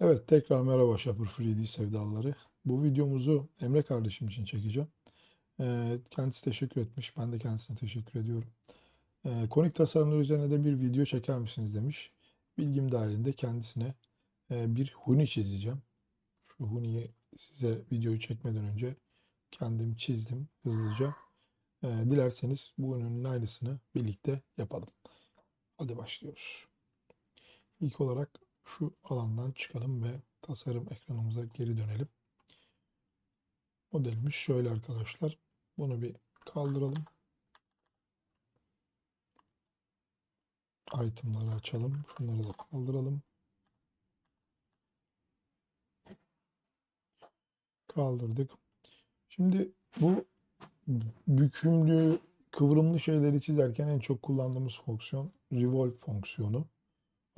Evet tekrar merhaba Shopper 3D sevdalıları. Bu videomuzu Emre kardeşim için çekeceğim. Ee, kendisi teşekkür etmiş. Ben de kendisine teşekkür ediyorum. Ee, konik tasarımlar üzerine de bir video çeker misiniz demiş. Bilgim dahilinde kendisine e, bir huni çizeceğim. Şu huniyi size videoyu çekmeden önce kendim çizdim hızlıca. Ee, dilerseniz bu huninin aynısını birlikte yapalım. Hadi başlıyoruz. İlk olarak şu alandan çıkalım ve tasarım ekranımıza geri dönelim. Modelimiz şöyle arkadaşlar. Bunu bir kaldıralım. Itemları açalım. Şunları da kaldıralım. Kaldırdık. Şimdi bu bükümlü, kıvrımlı şeyleri çizerken en çok kullandığımız fonksiyon revolve fonksiyonu.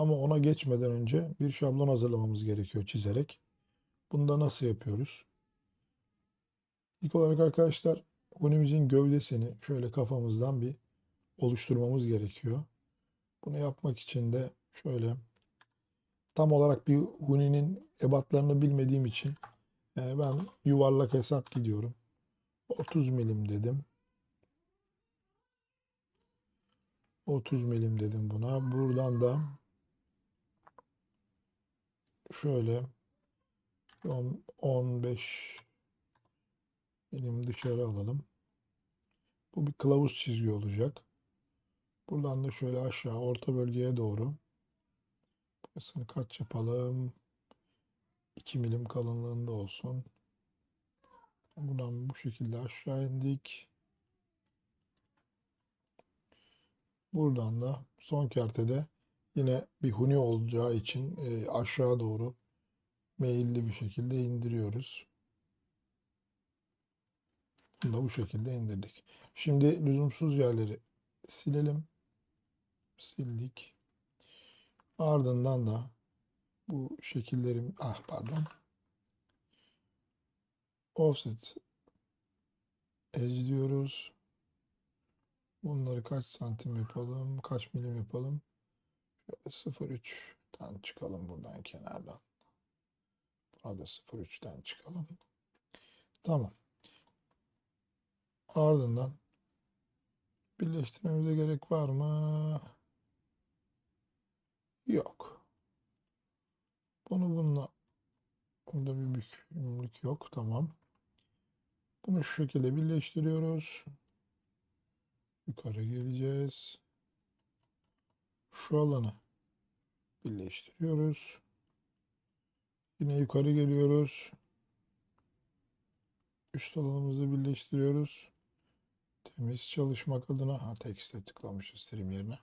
Ama ona geçmeden önce bir şablon hazırlamamız gerekiyor çizerek. Bunu da nasıl yapıyoruz? İlk olarak arkadaşlar hunimizin gövdesini şöyle kafamızdan bir oluşturmamız gerekiyor. Bunu yapmak için de şöyle tam olarak bir huninin ebatlarını bilmediğim için e, ben yuvarlak hesap gidiyorum. 30 milim dedim. 30 milim dedim buna. Buradan da şöyle 10, 15 milim dışarı alalım. Bu bir kılavuz çizgi olacak. Buradan da şöyle aşağı orta bölgeye doğru. Burasını kaç yapalım? 2 milim kalınlığında olsun. Buradan bu şekilde aşağı indik. Buradan da son kertede yine bir huni olacağı için e, aşağı doğru meyilli bir şekilde indiriyoruz. Bunu da bu şekilde indirdik. Şimdi lüzumsuz yerleri silelim. Sildik. Ardından da bu şekillerim ah pardon offset edge diyoruz. Bunları kaç santim yapalım? Kaç milim yapalım? 0.3'ten çıkalım buradan kenardan. Buna da 0.3'ten çıkalım. Tamam. Ardından birleştirmemize gerek var mı? Yok. Bunu bununla Bunda bir bükümlük yok. Tamam. Bunu şu şekilde birleştiriyoruz. Yukarı geleceğiz. Şu alanı birleştiriyoruz. Yine yukarı geliyoruz. Üst alanımızı birleştiriyoruz. Temiz çalışmak adına ha tekste tıklamışız trim yerine.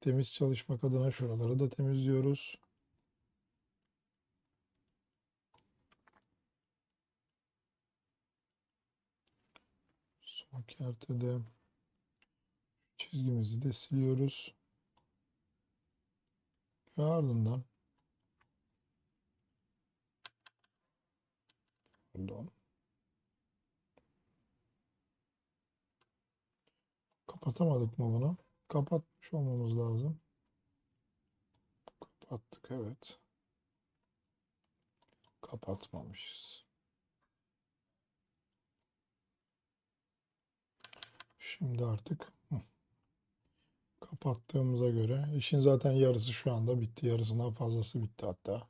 Temiz çalışmak adına şuraları da temizliyoruz. Son kertede çizgimizi de siliyoruz. Ve ardından pardon kapatamadık mı bunu? Kapatmış olmamız lazım. Kapattık evet. Kapatmamışız. Şimdi artık kapattığımıza göre işin zaten yarısı şu anda bitti. Yarısından fazlası bitti hatta.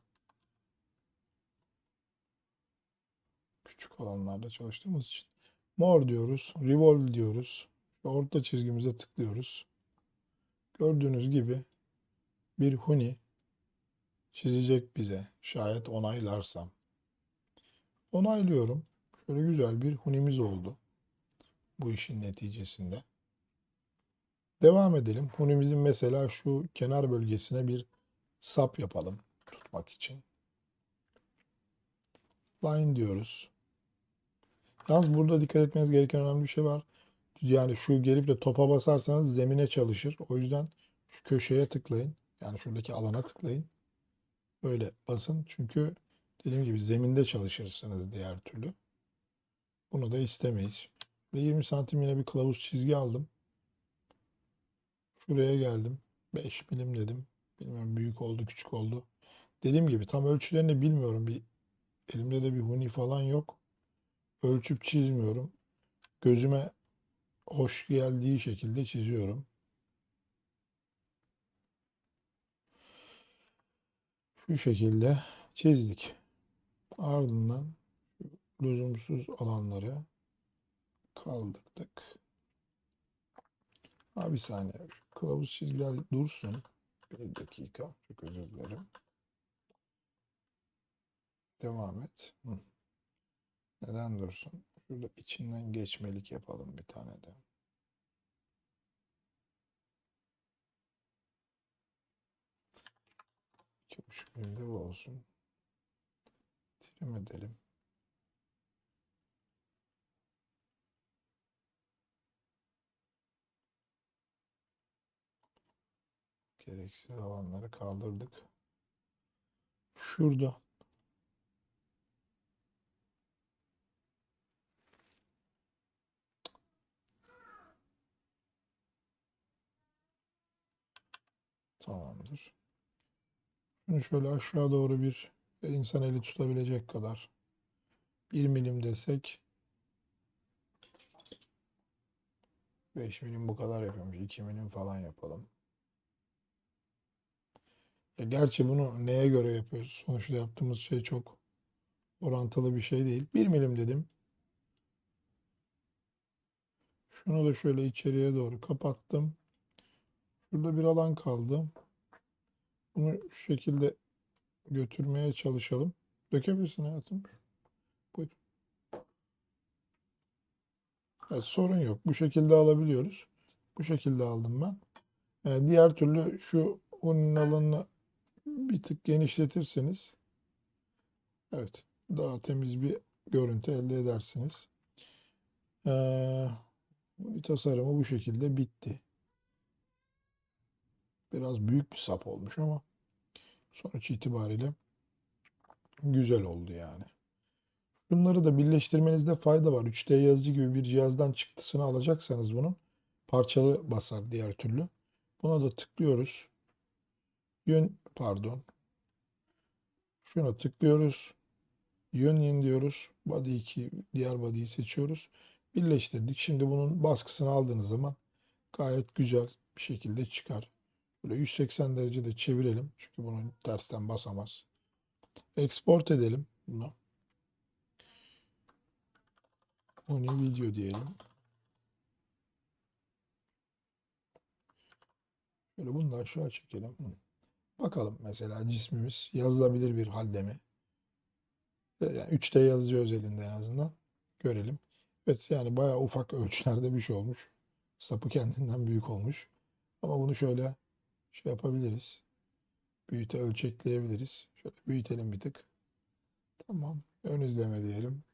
Küçük alanlarda çalıştığımız için. Mor diyoruz. Revolve diyoruz. Orta çizgimize tıklıyoruz. Gördüğünüz gibi bir huni çizecek bize. Şayet onaylarsam. Onaylıyorum. Şöyle güzel bir hunimiz oldu bu işin neticesinde. Devam edelim. Hunimizin mesela şu kenar bölgesine bir sap yapalım tutmak için. Line diyoruz. Yalnız burada dikkat etmeniz gereken önemli bir şey var. Yani şu gelip de topa basarsanız zemine çalışır. O yüzden şu köşeye tıklayın. Yani şuradaki alana tıklayın. Böyle basın. Çünkü dediğim gibi zeminde çalışırsınız diğer türlü. Bunu da istemeyiz. Ve 20 santim yine bir kılavuz çizgi aldım. Şuraya geldim. 5 milim dedim. Bilmiyorum büyük oldu küçük oldu. Dediğim gibi tam ölçülerini bilmiyorum. Bir elimde de bir huni falan yok. Ölçüp çizmiyorum. Gözüme hoş geldiği şekilde çiziyorum. Şu şekilde çizdik. Ardından lüzumsuz alanları kaldırdık. Ha bir saniye. Kılavuz çizgiler dursun. Bir dakika. Çok özür dilerim. Devam et. Hı. Neden dursun? Şurada içinden geçmelik yapalım bir tane de. İki buçuk milimde bu olsun. Trim edelim. Gereksiz alanları kaldırdık. Şurada Tamamdır. Şunu şöyle aşağı doğru bir insan eli tutabilecek kadar 1 milim desek 5 milim bu kadar yapıyormuş. 2 milim falan yapalım. Ya gerçi bunu neye göre yapıyoruz? Sonuçta yaptığımız şey çok orantılı bir şey değil. 1 milim dedim. Şunu da şöyle içeriye doğru kapattım. Şurada bir alan kaldı. Bunu şu şekilde götürmeye çalışalım. Dökebilirsin hayatım. Buyur. Evet, sorun yok. Bu şekilde alabiliyoruz. Bu şekilde aldım ben. Yani diğer türlü şu unun alanını bir tık genişletirseniz evet daha temiz bir görüntü elde edersiniz. Ee, tasarımı bu şekilde bitti. Biraz büyük bir sap olmuş ama sonuç itibariyle güzel oldu yani. Bunları da birleştirmenizde fayda var. 3D yazıcı gibi bir cihazdan çıktısını alacaksanız bunun parçalı basar diğer türlü. Buna da tıklıyoruz. Yön pardon. Şuna tıklıyoruz. Yin diyoruz. Body 2 diğer body'yi seçiyoruz. Birleştirdik. Şimdi bunun baskısını aldığınız zaman gayet güzel bir şekilde çıkar. Böyle 180 derecede çevirelim. Çünkü bunu tersten basamaz. Export edelim bunu. Onu video diyelim. Şöyle bunu da aşağı çekelim. Hı. Bakalım mesela cismimiz yazılabilir bir halde mi? Yani 3D yazıcı özelinde en azından görelim. Evet yani bayağı ufak ölçülerde bir şey olmuş. Sapı kendinden büyük olmuş. Ama bunu şöyle şey yapabiliriz. Büyüte ölçekleyebiliriz. Şöyle büyütelim bir tık. Tamam. Ön izleme diyelim.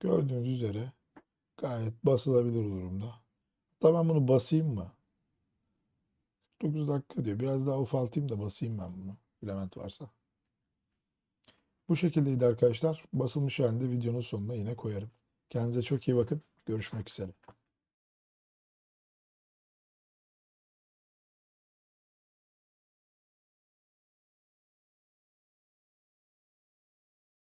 Gördüğünüz üzere gayet basılabilir durumda. Hatta ben bunu basayım mı? 49 dakika diyor. Biraz daha ufaltayım da basayım ben bunu. Filament varsa. Bu şekildeydi arkadaşlar. Basılmış halinde videonun sonuna yine koyarım. Kendinize çok iyi bakın. Görüşmek üzere.